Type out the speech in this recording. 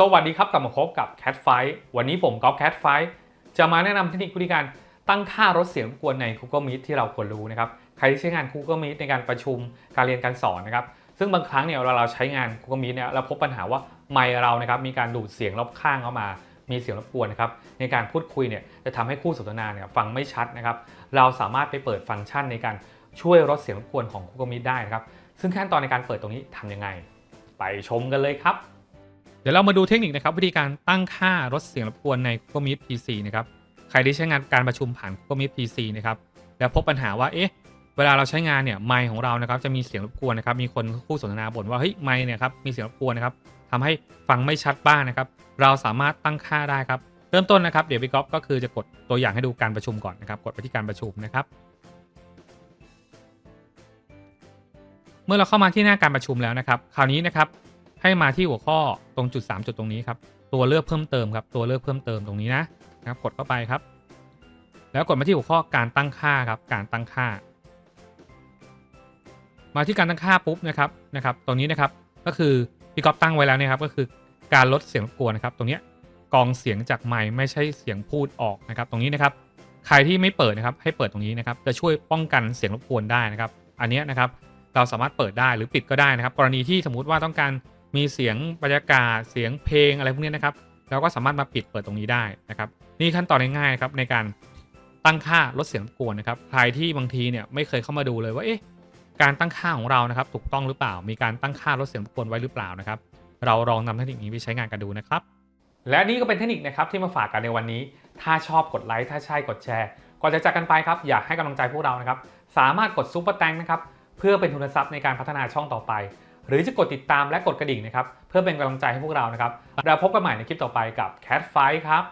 สวัสดีครับกลับมาพบกับ Cat Fight วันนี้ผมก๊อฟ Cat Fight จะมาแนะนำเทคนิควิธีการตั้งค่าลดเสียงรบกวนใน Google Meet ที่เราควรรู้นะครับ ใครที่ใช้งาน Google Meet ในการประชุมการเรียนการสอนนะครับ ซึ่งบางครั้งเนี่ยเวลาเราใช้งาน Google Meet เนี่ยเราพบปัญหาว่าไมค์เรานะครับมีการดูดเสียงรอบข้างเข้ามามีเสียงรบกวนนะครับในการพูดคุยเนี่ยจะทำให้คู่สนทนาเนี่ยฟังไม่ชัดนะครับเราสามารถไปเปิดฟังก์ชันในการช่วยลดเสียงรบกวนของ Google Meet ได้นะครับซึ่งขั้นตอนในการเปิดตรงนี้ทำยังไง ไปชมกันเลยครับ ดี๋ยวเรามาดูเทคนิคนะครับวิธีการตั้งค่าลดเสียงรบกวนใน Google Meet PC นะครับใครที่ใช้งานการประชุมผ่าน Google Meet PC นะครับแล้วพบปัญหาว่าเอ๊ะเวลาเราใช้งานเนี่ยไมค์ของเรานะครับจะมีเสียงรบกวนนะครับมีคนคู่สนทนาบ่นว่าเฮ้ยไมค์เนี่ยครับมีเสียงรบกวนนะครับทำให้ฟังไม่ชัดบ้างนะครับเราสามารถตั้งค่าได้ครับเริ่มต้นนะครับเดี๋ยวพี่ก๊อฟก็คือจะกดตัวอย่างให้ดูการประชุมก่อนนะครับกดไปที่การประชุมนะครับเมื่อเราเข้ามาที่หน้าการประชุมแล้วนะครับ คราวนี้นะครับ ให้มาที่หัวข้อตรงจุด 3 จุดตรงนี้ครับตัวเลือกเพิ่มเติมครับตัวเลือกเพิ่มเติมตรงนี้นะนะครับกดเข้าไปครับ แล้วกดมาที่หัวข้อการตั้งค่าครับการตั้งค่า มาที่การตั้งค่าปุ๊บนะครับนะครับตรงนี้นะครับก็คือพี่ก๊อฟตั้งไว้แล้วนะครับก็คือการลดเสียงรบกวนนะครับ ตรงนี้กองเสียงจากไมค์ไม่ใช่เสียงพูดออกนะครับ ตรงนี้นะครับใครที่ไม่เปิดนะครับ ให้เปิดตรงนี้นะครับจะช่วยป้องกันเสียงรบกวนได้นะครับ อันนี้นะครับเราสามารถเปิดได้หรือปิดก็ได้นะครับ กรณีที่สมมุติว่าต้องการ มีเสียงบรรยากาศเสียงเพลงอะไรพวกนี้นะครับเราก็สามารถมาปิดเปิดตรงนี้ได้นะครับ นี่ขั้นตอนง่ายๆครับในการตั้งค่าลดเสียงรบกวนนะครับใครที่บางทีเนี่ยไม่เคยเข้ามาดูเลยว่าเอ๊ะการตั้งค่าของเรานะครับ ถูกต้องหรือเปล่า มีการตั้งค่าลดเสียงรบกวนไว้หรือเปล่านะครับ เราลองนำเทคนิคนี้ไปใช้งานกันดูนะครับ และนี่ก็เป็นเทคนิคนะครับที่มาฝากกันในวันนี้ ถ้าชอบกดไลค์ถ้าใช่กดแชร์ก่อนจะจากกันไปครับอยากให้กำลังใจพวกเรานะครับสามารถกดซุปเปอร์แตงนะครับเพื่อเป็นทุนทรัพย์ในการพัฒนาช่องต่อไป หรือจะกดติดตามและกดกระดิ่งนะครับ เพื่อเป็นกำลังใจให้พวกเรานะครับเราพบกันใหม่ในคลิปต่อไปกับ Cat Fight ครับ